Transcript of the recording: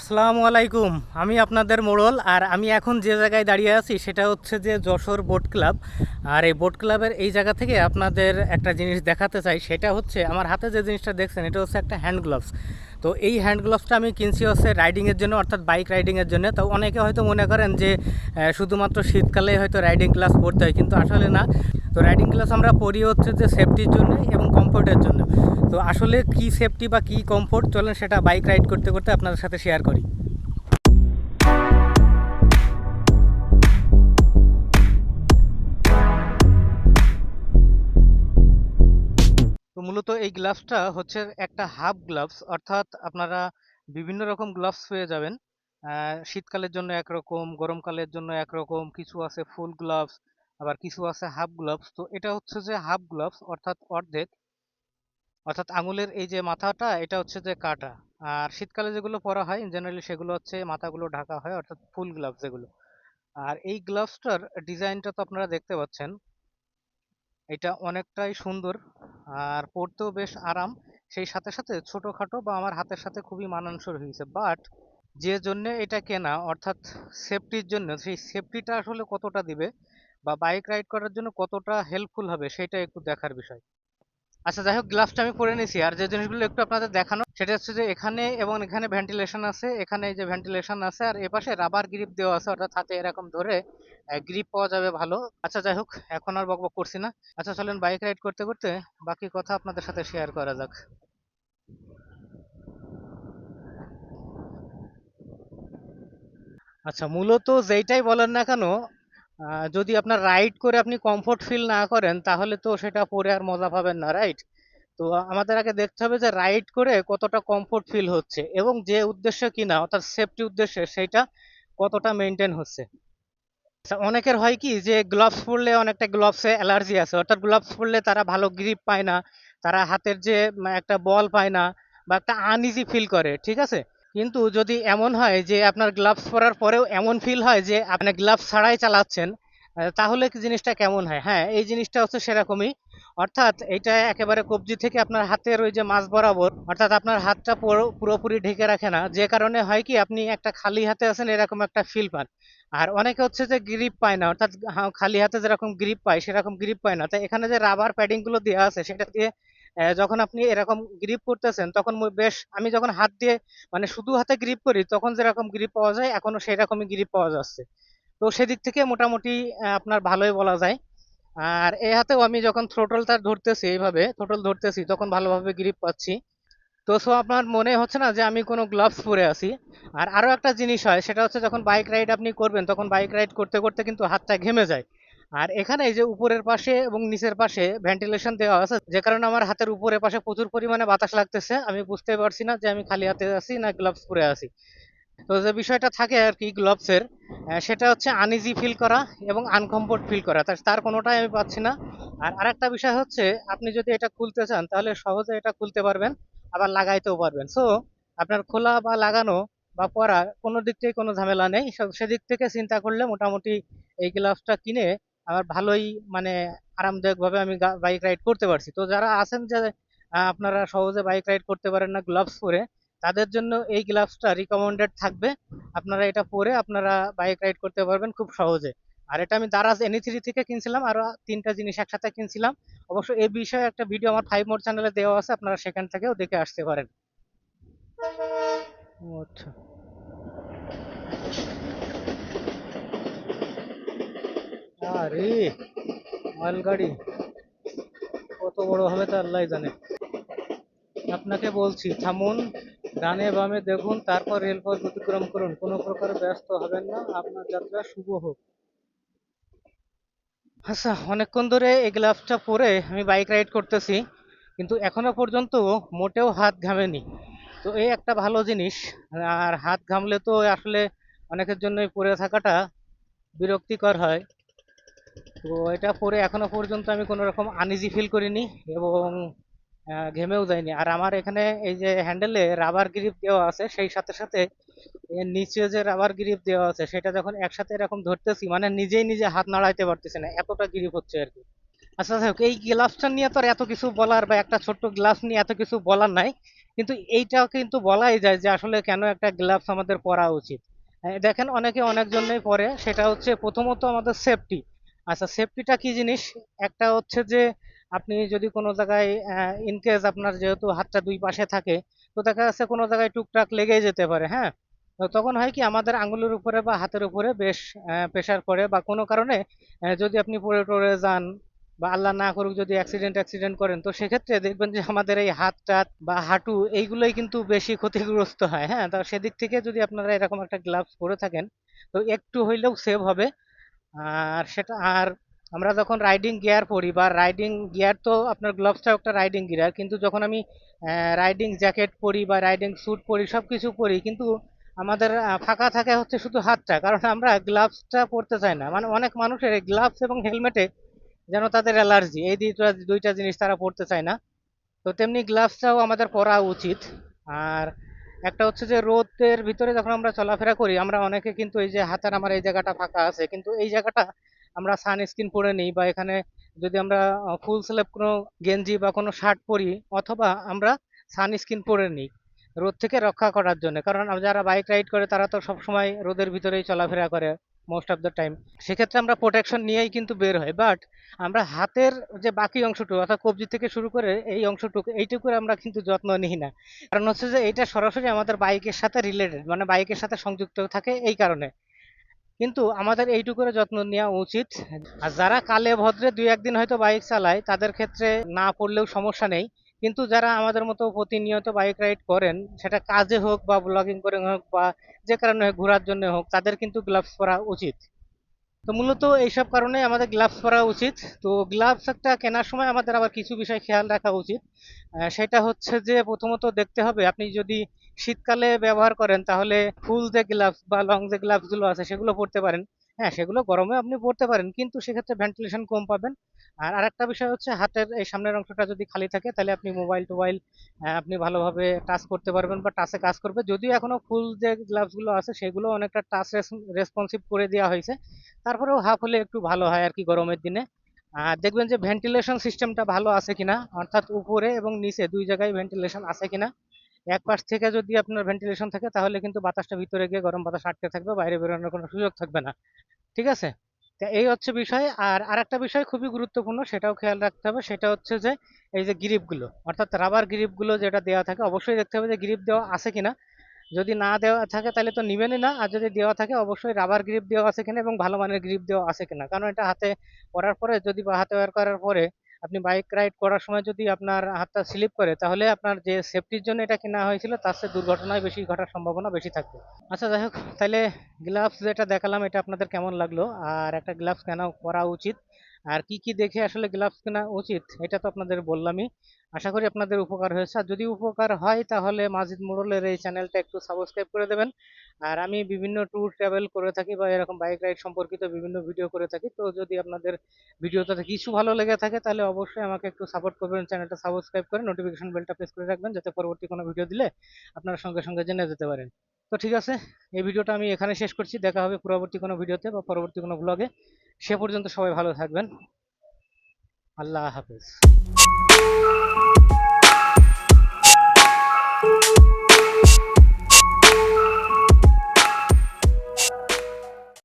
আসসালামু আলাইকুম। আমি আপনাদের মোড়ল আর আমি এখন যে জায়গায় দাঁড়িয়ে আছি সেটা হচ্ছে যে যশোর বোট ক্লাব। আর এই বোট ক্লাবের এই জায়গা থেকে আপনাদের একটা জিনিস দেখাতে চাই, সেটা হচ্ছে আমার হাতে যে জিনিসটা দেখছেন, এটা হচ্ছে একটা হ্যান্ড গ্লাভস। তো এই হ্যান্ড গ্লাভসটা আমি কিনছি হচ্ছে রাইডিংয়ের জন্য, অর্থাৎ বাইক রাইডিংয়ের জন্য। তো অনেকে হয়তো মনে করেন যে শুধুমাত্র শীতকালে হয়তো রাইডিং ক্লাস পড়তে হয়, কিন্তু আসলে না। তো রাইডিং গ্লাভস আমরা পড়ি হচ্ছে যে সেফটির জন্য এবং কমফোর্টের জন্য। তো আসলে কি সেফটি বা কি কমফোর্ট চলেন সেটা বাইক রাইড করতে করতে আপনাদের সাথে শেয়ার করি। তো মূলত এই গ্লাভসটা হচ্ছে একটা হাফ গ্লাভস অর্থাৎ আপনারা বিভিন্ন রকম গ্লাভস পেয়ে যাবেন। শীতকালের জন্য একরকম, গরমকালের জন্য একরকম, কিছু আছে ফুল গ্লাভস আবার কিছু আছে হাফ গ্লাভস তো এটা হচ্ছে যে হাফ গ্লাভস অর্থাৎ অর্ধেক, অর্থাৎ আঙুলের এই যে মাথাটা, এটা হচ্ছে যে কাটা। আর শীতকালে যেগুলো পরা হয় জেনারেলি সেগুলো হচ্ছে মাথাগুলো ঢাকা হয়, অর্থাৎ ফুল গ্লাভস যেগুলো। আর এই গ্লাভসটার ডিজাইনটা তো আপনারা দেখতে পাচ্ছেন। এটা অনেকটাই সুন্দর আর পরতেও বেশ আরাম। সেই সাথে সাথে ছোটখাটো বা আমার হাতের সাথে খুবই মানানসই হয়েছে। বাট যে জন্য এটা কেনা, অর্থাৎ সেফটির জন্য, সেই সেফটিটা আসলে কতটা দিবে বা বাইক রাইড করার জন্য কতটা হেল্পফুল হবে সেটা একটু দেখার বিষয়। আচ্ছা যাই হোক গ্লাভসটা আমি পরে নিয়েছি। আর যে জিনিসগুলো একটু আপনাদের দেখানো, সেটা হচ্ছে যে এখানে এবং এখানে ভেন্টিলেশন আছে, এখানে এই যে ভেন্টিলেশন আছে, আর এপাশে রাবার গ্রিপ দেওয়া আছে, অর্থাৎ হাতে এরকম ধরে গ্রিপ পাওয়া যাবে ভালো। আচ্ছা যাই হোক, এখন আর বকবক করছি না। আচ্ছা চলেন বাইক রাইড করতে করতে বাকি কথা আপনাদের সাথে শেয়ার করা যাক। আচ্ছা মূলত যেইটাই বলেন না কেন যদি আপনার রাইড করে আপনি কমফোর্ট ফিল না করেন তাহলে তো সেটা পরে আর মজা পাবেন না রাইট তো আমাদের আগে দেখতে হবে যে রাইড করে কতটা কমফোর্ট ফিল হচ্ছে এবং যে উদ্দেশ্যে কিনা অর্থাৎ সেফটি উদ্দেশ্যে সেইটা কতটা মেনটেন হচ্ছে। আচ্ছা, অনেকের হয় কি যে গ্লাভস পরলে অনেকটা গ্লাভসে অ্যালার্জি আছে অর্থাৎ গ্লাভস পরলে তারা ভালো গ্রিপ পায় না তারা হাতের যে একটা বল পায় না বা একটা আনইজি ফিল করে ঠিক আছে? কিন্তু যদি এমন হয় যে আপনার গ্লাভস পরার পরেও এমন ফিল হয় যে আপনি গ্লাভস ছাড়াই চালাচ্ছেন তাহলে জিনিসটা কেমন হয়? হ্যাঁ এই জিনিসটা হচ্ছে সেরকমই। অর্থাৎ এটা একেবারে কবজি থেকে আপনার হাতের ওই যে মাঝ বরাবর, অর্থাৎ আপনার হাতটা পুরোপুরি ঢেকে রাখে না। যে কারণে হয় কি, আপনি একটা খালি হাতে আছেন, এরকম একটা ফিল পান। আর অনেকে হচ্ছে যে গ্রিপ পায় না, অর্থাৎ খালি হাতে যেরকম গ্রিপ পায়, সেরকম গ্রিপ পায় না। তাই এখানে যে রাবার প্যাডিংগুলো দেওয়া আছে, সেটা দিয়ে যখন আপনি এরকম গ্রিপ করতেছেন, তখন বেশ আমি যখন হাত দিয়ে মানে শুধু হাতে গ্রিপ করি, তখন যেরকম গ্রিপ পাওয়া যায়, এখনও সেই রকমই গ্রিপ পাওয়া যাচ্ছে। তো সেদিক থেকে মোটামুটি আপনার ভালোই বলা যায়। আর এই হাতেও আমি যখন থ্রোটলটা ধরতেছি, এইভাবে থ্রোটল ধরতেছি, তখন ভালোভাবে গ্রিপ পাচ্ছি। তো সো আপনার মনে হচ্ছে না যে আমি কোনো গ্লাভস পরে আছি? আর আরও একটা জিনিস হয়, সেটা হচ্ছে যখন বাইক রাইড আপনি করবেন, তখন বাইক রাইড করতে করতে কিন্তু হাতটা ঘেমে যায়। আর এখানে এই যে উপরের পাশে এবং নিচের পাশে ভেন্টিলেশন দেওয়া আছে, যে কারণে আমার হাতের উপরের পাশে প্রচুর পরিমাণে বাতাস লাগতেছে। আমি বুঝতে পারছি না যে আমি খালি হাতে আছি না গ্লাভস পরে আছি। তো যে বিষয়টা থাকে আর কি গ্লাভসের সেটা হচ্ছে আনইজি ফিল করা এবং আনকমফোর্ট ফিল করা। তার কোনোটাই আমি পাচ্ছি না। আর আরেকটা বিষয় হচ্ছে, আপনি যদি এটা খুলতে চান, তাহলে সহজে এটা খুলতে পারবেন, আবার লাগাইতেও পারবেন। সো আপনার খোলা বা লাগানো বা পরা কোনো দিক থেকে কোনো ঝামেলা নেই। সেদিক থেকে চিন্তা করলে মোটামুটি এই গ্লাভসটা কিনে আমার ভালোই মানে আরামদায়ক ভাবে আমি বাইক রাইড করতে পারছি। তো যারা আছেন যে আপনারা সহজে বাইক রাইড করতে পারেন না গ্লাভস পরে, তাদের জন্য এই গ্লাভসটা রিকমেন্ডেড থাকবে। আপনারা এটা পরে আপনারা বাইক রাইড করতে পারবেন খুব সহজে। আর এটা আমি দারাজ এনি থ্রি থেকে কিনছিলাম, আরও তিনটা জিনিস একসাথে কিনছিলাম। অবশ্য এই বিষয়ে একটা ভিডিও আমার ফাইভ মোড চ্যানেলে দেওয়া আছে, আপনারা সেখান থেকেও দেখে আসতে পারেন। আচ্ছা। আরে মালগাড়ি কত বড় হবে তা আল্লাহ জানে। আপনাকে বলছি, থামুন, ডানে বামে দেখুন, তারপর রেলপথ অতিক্রম করুন। কোনো প্রকার ব্যস্ত হবেন না, আপনার যাত্রা শুভ হোক। আচ্ছা অনেকক্ষণ ধরে এই গ্লাভসটা পরে আমি বাইক রাইড করতেছি, কিন্তু এখনও পর্যন্ত মোটেও হাত ঘামেনি। তো এই একটা ভালো জিনিস, আর হাত ঘামলে তো আসলে অনেকের জন্যই পরে থাকাটা বিরক্তিকর হয়। তো এটা পরে এখনও পর্যন্ত আমি কোনো রকম আনইজি ফিল করিনি এবং ঘেমেও যায়নি আর আমার এখানে এই যে হ্যান্ডেলে রাবার গ্রিপ দেওয়া আছে, সেই সাথে সাথে এর নিচে যে রাবার গ্রিপ দেওয়া আছে, সেটা যখন একসাথে এরকম ধরতেছি মানে নিজেই নিজে হাত নাড়াইতে পারতেছি না, এতটা গ্রিপ হচ্ছে আর কি। আচ্ছা যাই এই গ্লাভসটা নিয়ে তো আর এত কিছু বলার বা একটা ছোট্ট গ্লাভস নিয়ে এত কিছু বলার নাই, কিন্তু এইটাও কিন্তু বলাই যায় যে আসলে কেন একটা গ্লাভস আমাদের পরা উচিত। দেখেন অনেকে অনেক জন্যই পরে, সেটা হচ্ছে প্রথমত আমাদের সেফটি আচ্ছা সেফটিটা কি জিনিস? একটা হচ্ছে যে, আপনি যদি কোনো জায়গায় ইনকেস আপনার যেহেতু হাতটা দুই পাশে থাকে, তো দেখা যাচ্ছে কোনো জায়গায় টুকটাক লেগেই যেতে পারে হ্যাঁ? তো তখন হয় কি, আমাদের আঙ্গুলের উপরে বা হাতের উপরে বেশ প্রেসার পড়ে বা কোনো কারণে যদি আপনি পড়ে টড়ে যান বা আল্লাহ না করুক যদি অ্যাক্সিডেন্ট অ্যাক্সিডেন্ট করেন, তো সেক্ষেত্রে দেখবেন যে আমাদের এই হাত টাত বা হাঁটু এইগুলোই কিন্তু বেশি ক্ষতিগ্রস্ত হয় হ্যাঁ? তো সেদিক থেকে যদি আপনারা এরকম একটা গ্লাভস পরে থাকেন, তো একটু হইলেও সেভ হবে। আর সেটা, আর আমরা যখন রাইডিং গিয়ার পরি বা রাইডিং গিয়ার তো আপনার গ্লাভসটাও একটা রাইডিং গিয়ার কিন্তু যখন আমি রাইডিং জ্যাকেট পরি বা রাইডিং স্যুট পরি সব কিছু পরি, কিন্তু আমাদের ফাঁকা থাকে হচ্ছে শুধু হাতটা, কারণ আমরা গ্লাভসটা পরতে চাই না। মানে অনেক মানুষের এই গ্লাভস এবং হেলমেটে যেন তাদের অ্যালার্জি, এই দুইটা দুইটা জিনিস তারা পরতে চায় না। তো তেমনি গ্লাভসটাও আমাদের পরা উচিত। আর একটা হচ্ছে যে রোদের ভিতরে যখন আমরা চলাফেরা করি, আমরা অনেকে কিন্তু এই যে হাতের আমার এই জায়গাটা ফাঁকা আছে, কিন্তু এই জায়গাটা আমরা সানস্ক্রিন পরে নিই বা এখানে যদি আমরা ফুল স্লেপ কোনো গেঞ্জি বা কোনো শার্ট পরি, অথবা আমরা সানস্ক্রিন পরে নিই রোদ থেকে রক্ষা করার জন্য। কারণ যারা বাইক রাইড করে তারা তো সবসময় রোদের ভিতরেই চলাফেরা করে। মোস্ট অফ দ্য টাইম সেক্ষেত্রে আমরা প্রোটেকশন নিয়েই কিন্তু বের হয় বাট আমরা হাতের যে বাকি অংশটুকু, অর্থাৎ কবজি থেকে শুরু করে এই অংশটুকু এইটুকুর আমরা কিন্তু যত্ন নিই না। কারণ হচ্ছে যে এটা সরাসরি আমাদের বাইকের সাথে রিলেটেড মানে বাইকের সাথে সংযুক্ত থাকে এই কারণে। কিন্তু আমাদের এইটুকুর যত্ন নেওয়া উচিত। আর যারা কালে ভদ্রে দুই একদিন হয়তো বাইক চালায়, তাদের ক্ষেত্রে না পড়লেও সমস্যা নেই। কিন্তু যারা আমাদের মতো প্রতিনিয়ত বাইক রাইড করেন, সেটা কাজে হোক বা ব্লগিং করে হোক বা যে কারণে হোক ঘোরার জন্য হোক, তাদের কিন্তু গ্লাভস পরা উচিত। তো মূলত এইসব কারণে আমাদের গ্লাভস পরা উচিত। তো গ্লাভস একটা কেনার সময় আমাদের আবার কিছু বিষয় খেয়াল রাখা উচিত। সেটা হচ্ছে যে প্রথমত দেখতে হবে, আপনি যদি শীতকালে ব্যবহার করেন, তাহলে ফুল যে গ্লাভস বা লং যে গ্লাভসগুলো আছে, সেগুলো পরতে পারেন। হ্যাঁ সেগুলো গরমে আপনি পরতে পারেন, কিন্তু সেক্ষেত্রে ভেন্টিলেশন কম পাবেন। আর আরেকটা বিষয় হচ্ছে হাতের এই সামনের অংশটা যদি খালি থাকে, তাহলে আপনি মোবাইল টোবাইল আপনি ভালোভাবে টাচ করতে পারবেন বা টাচে কাজ করবে। যদিও এখনও ফুল যে গ্লাভসগুলো আছে, সেগুলো অনেকটা টাচ রেসপন্সিভ করে দেওয়া হয়েছে। তারপরেও হাফ হলে একটু ভালো হয় আর কি গরমের দিনে। আর দেখবেন যে ভেন্টিলেশন সিস্টেমটা ভালো আছে কিনা, অর্থাৎ উপরে এবং নিচে দুই জায়গায় ভেন্টিলেশন আছে কিনা। এক পাশ থেকে যদি আপনার ভেন্টিলেশন থাকে, তাহলে কিন্তু বাতাসটা ভিতরে গিয়ে গরম বাতাস আটকে থাকবে, বাইরে বেরোনোর কোনো সুযোগ থাকবে না। ঠিক আছে? এই হচ্ছে বিষয়। আর আরেকটা বিষয় খুবই গুরুত্বপূর্ণ, সেটাও খেয়াল রাখতে হবে, সেটা হচ্ছে যে, এই যে গ্রিপগুলো, অর্থাৎ রাবার গ্রিপগুলো যেটা দেওয়া থাকে, অবশ্যই দেখতে হবে যে গ্রিপ দেওয়া আছে কিনা। যদি না দেওয়া থাকে তাহলে তো নিবেনই না আর যদি দেওয়া থাকে অবশ্যই রাবার গ্রিপ দেওয়া আছে কিনা এবং ভালো মানের গ্রিপ দেওয়া আছে কিনা। কারণ এটা হাতে পরার পরে, যদি বা হাতে ওয়্যার করার পরে আপনি বাইক রাইড করার সময় যদি আপনার হাতটা স্লিপ করে, তাহলে আপনার যে সেফটির জন্য এটা কেনা হয়েছিল, তার চেয়ে দুর্ঘটনায় বেশি ঘটার সম্ভাবনা বেশি থাকবে। আচ্ছা যাই হোক তাহলে গ্লাভস যেটা দেখালাম, এটা আপনাদের কেমন লাগল? আর একটা গ্লাভস কেন করা উচিত। আর কি কি দেখে আসলে গ্লাভস কেনা উচিত, এটা তো আপনাদের বললামই। আশা করি আপনাদের উপকার হয়েছে। আর যদি উপকার হয়, তাহলে মাজিদ মোড়লের এই চ্যানেলটা একটু সাবস্ক্রাইব করে দেবেন। আর আমি বিভিন্ন ট্যুর ট্রাভেল করে থাকি বা এরকম বাইক রাইড সম্পর্কিত বিভিন্ন ভিডিও করে থাকি। তো যদি আপনাদের ভিডিওটাতে কিছু ভালো লেগে থাকে, তাহলে অবশ্যই আমাকে একটু সাপোর্ট করবেন, চ্যানেলটা সাবস্ক্রাইব করে নোটিফিকেশন বেলটা প্রেস করে রাখবেন, যাতে পরবর্তী কোনো ভিডিও দিলে আপনারা সঙ্গে সঙ্গে জেনে যেতে পারেন। তো ঠিক আছে, এই ভিডিওটা আমি এখানে শেষ করছি। দেখা হবে পরবর্তী কোনো ভিডিওতে বা পরবর্তী কোনো ব্লগে সে পর্যন্ত সবাই ভালো থাকবেন। আল্লাহ হাফেজ।